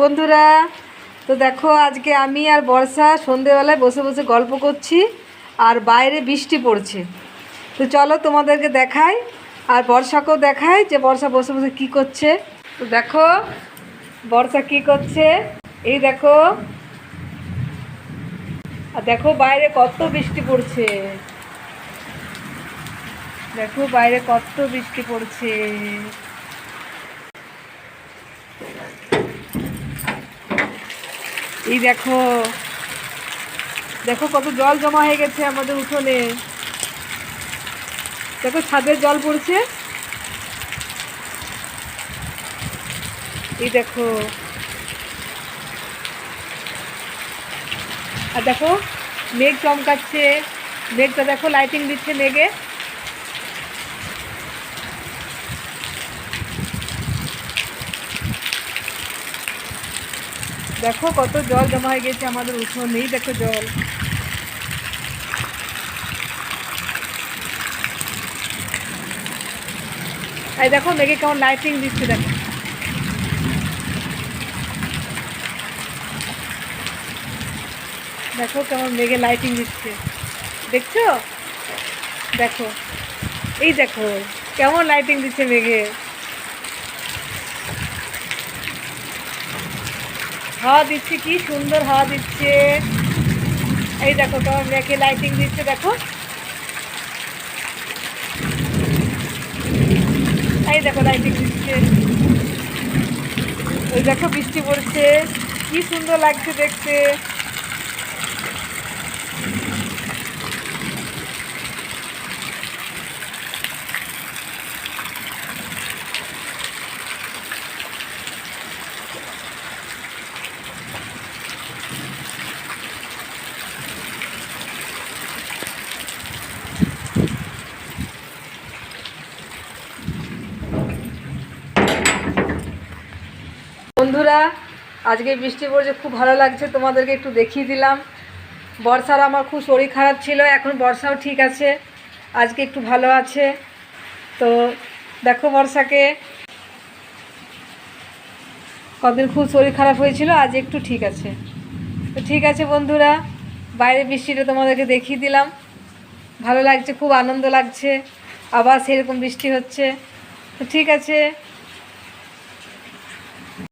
বন্ধুরা, তো দেখো আজকে আমি আর বর্ষা সন্ধেবেলায় বসে বসে গল্প করছি আর বাইরে বৃষ্টি পড়ছে। তো চলো তোমাদেরকে দেখাই আর বর্ষাকেও দেখাই যে বর্ষা বসে বসে কি করছে। তো দেখো, বর্ষা কি করছে। এই দেখো, আর দেখো বাইরে কত বৃষ্টি পড়ছে। দেখো বাইরে কত বৃষ্টি পড়ছে। এই দেখো। দেখো কত জল জমা হয়ে গেছে আমাদের উঠোনে। দেখো ছাদের জল পড়ছে। এই দেখো। আর দেখো, মেঘ চমকাচ্ছে। মেঘটা দেখো লাইটিং দিচ্ছে মেঘে। দেখো কত জল জমা হয়ে গেছে, আমাদের উঠোনেই দেখো জল। এই দেখো, মেঘে কেমন লাইটিং দিচ্ছে, দেখো। দেখো কেমন মেঘে লাইটিং দিচ্ছে। দেখছ? দেখো। এই দেখো, কেমন লাইটিং দিচ্ছে মেঘে। হাওয়া দিচ্ছে, কি সুন্দর হাওয়া দিচ্ছে। এই দেখো কেমন রেখে লাইটিং দিচ্ছে, দেখো। এই দেখো লাইটিং দিচ্ছে। ওই দেখো, বৃষ্টি পড়ছে, কি সুন্দর লাগছে দেখতে। বন্ধুরা, আজকে বৃষ্টি পড়ছে, খুব ভালো লাগছে, তোমাদেরকে একটু দেখিয়ে দিলাম। বর্ষার আমার খুব শরীর খারাপ ছিল, এখন বর্ষাও ঠিক আছে, আজকে একটু ভালো আছে। তো দেখো বর্ষাকে কদিন খুব শরীর খারাপ হয়েছিল, আজ একটু ঠিক আছে। তো ঠিক আছে বন্ধুরা, বাইরে বৃষ্টিটা তোমাদেরকে দেখিয়ে দিলাম। ভালো লাগছে, খুব আনন্দ লাগছে, আবার সেরকম বৃষ্টি হচ্ছে। তো ঠিক আছে